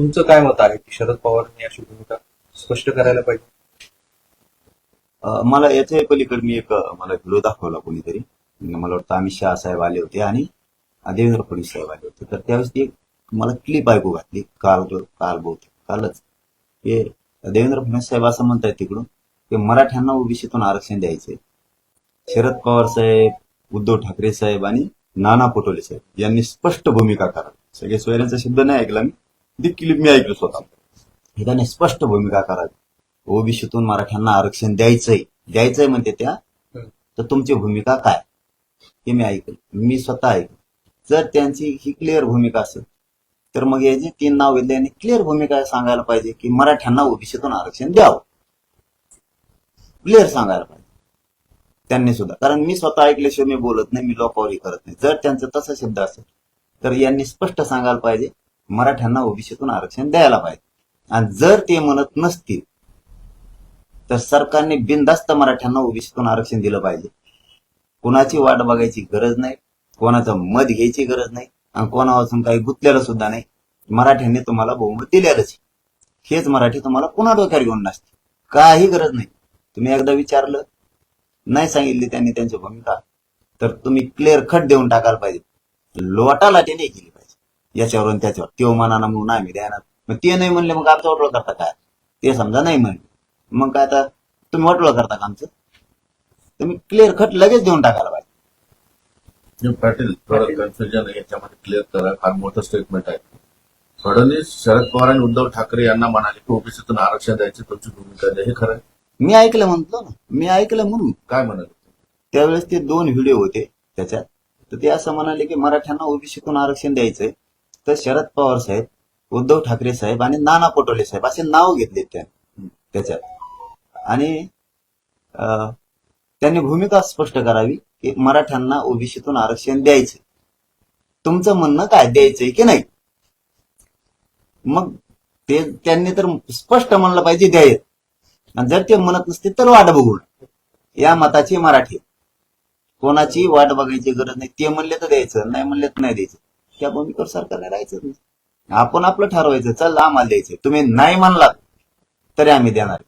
तुमचं काय मत आहे की शरद पवारांनी अशी भूमिका स्पष्ट करायला पाहिजे? मला याच्या पलीकडे मी एक मला व्हिडिओ दाखवला कोणीतरी. म्हणजे मला वाटतं अमित शहा साहेब आले होते आणि देवेंद्र फडणवीस साहेब आले होते. तर त्यावेळेस ती मला क्लिप ऐकू घातली. काल काल बहुतेक कालच. हे देवेंद्र फडणवीस साहेब असं म्हणतायत तिकडून की मराठ्यांना ओबीसीतून आरक्षण द्यायचे शरद पवार साहेब उद्धव ठाकरे साहेब आणि नाना पटोले साहेब यांनी स्पष्ट भूमिका करावी. सगळे सोयऱ्यांचा शब्द नाही ऐकला मी. ती क्लिप मी ऐकलं स्वतः. हे त्यांनी स्पष्ट भूमिका करावी. ओबीसीतून मराठ्यांना आरक्षण द्यायचंय. द्यायचंय म्हणते त्या. तर तुमची भूमिका काय? हे मी ऐकलं. मी स्वतः ऐकलं. जर त्यांची ही क्लिअर भूमिका असेल तर मग हे जे तीन नाव घेतले यांनी क्लिअर भूमिका सांगायला पाहिजे की मराठ्यांना ओबीसीतून आरक्षण द्यावं. क्लिअर सांगायला पाहिजे. त्यांनी सुद्धा. कारण मी स्वतः ऐकल्याशिवाय मी बोलत नाही मी लोकांवरही करत नाही. जर त्यांचं तसा शब्द असेल तर यांनी स्पष्ट सांगायला पाहिजे मराठ्यांना ओबीसीतून आरक्षण द्यायला पाहिजे. आणि जर ते म्हणत नसतील तर सरकारने बिनधास्त मराठ्यांना ओबीसीतून आरक्षण दिलं पाहिजे. कोणाची वाट बघायची गरज नाही कोणाचं मत घ्यायची गरज नाही आणि कोणापासून काही गुंतलेलं सुद्धा नाही. मराठ्यांनी तुम्हाला बहुमत दिलेलंच. हेच मराठी तुम्हाला पुन्हा डोक्यावर घेऊन नसते काही गरज नाही. तुम्ही एकदा विचारलं नाही सांगितली त्यांनी त्यांची भूमिका तर तुम्ही क्लिअर खट देऊन टाकायला पाहिजे. लोटाला ते केली पाहिजे. याच्यावरून त्याच्यावर. त्यो मनाना म्हणून आम्ही देणार. मग ते नाही म्हणले मग आमचं वाटोळ करता काय? ते समजा नाही म्हणले. मग काय आता तुम्ही वाटोळ करता का आमचं? तुम्ही क्लिअर खट लगेच देऊन टाकायला पाहिजे. जे पाटील थोडं कन्फ्युजन आहे याच्यामध्ये क्लिअर करा. फार मोठं स्टेटमेंट आहे. फडणवीस शरद पवार आणि उद्धव ठाकरे यांना म्हणाले की ओबीसीतून आरक्षण द्यायची तुमची भूमिका आहे. हे खरं? मी ऐकलं म्हणतो ना. मी ऐकलं म्हणून. काय म्हणाले? त्यावेळेस ते दोन व्हिडिओ होते त्याच्यात. तर ते असं म्हणाले की मराठ्यांना ओबीसीतून आरक्षण द्यायचंय. तर शरद पवार साहेब उद्धव ठाकरे साहेब आणि नाना पटोले साहेब असे नाव घेतले त्यांनी त्याच्यात. आणि त्यांनी भूमिका स्पष्ट करावी की मराठ्यांना ओबीसीतून आरक्षण द्यायचंय. तुमचं म्हणणं काय द्यायचंय की नाही? मग ते त्यांनी तर स्पष्ट म्हणलं पाहिजे द्यायत आणि जर ते म्हणत नसते तर वाट बघू. या मताची मराठी. कोणाची वाट बघायची गरज नाही. ते म्हणले तर द्यायचं नाही म्हणले तर नाही द्यायचं. त्या भूमिकेवर सरकारने राहायचं नाही. आपण आपलं ठरवायचं चल आम्हाला द्यायचं तुम्ही नाही म्हणलात तरी आम्ही देणार.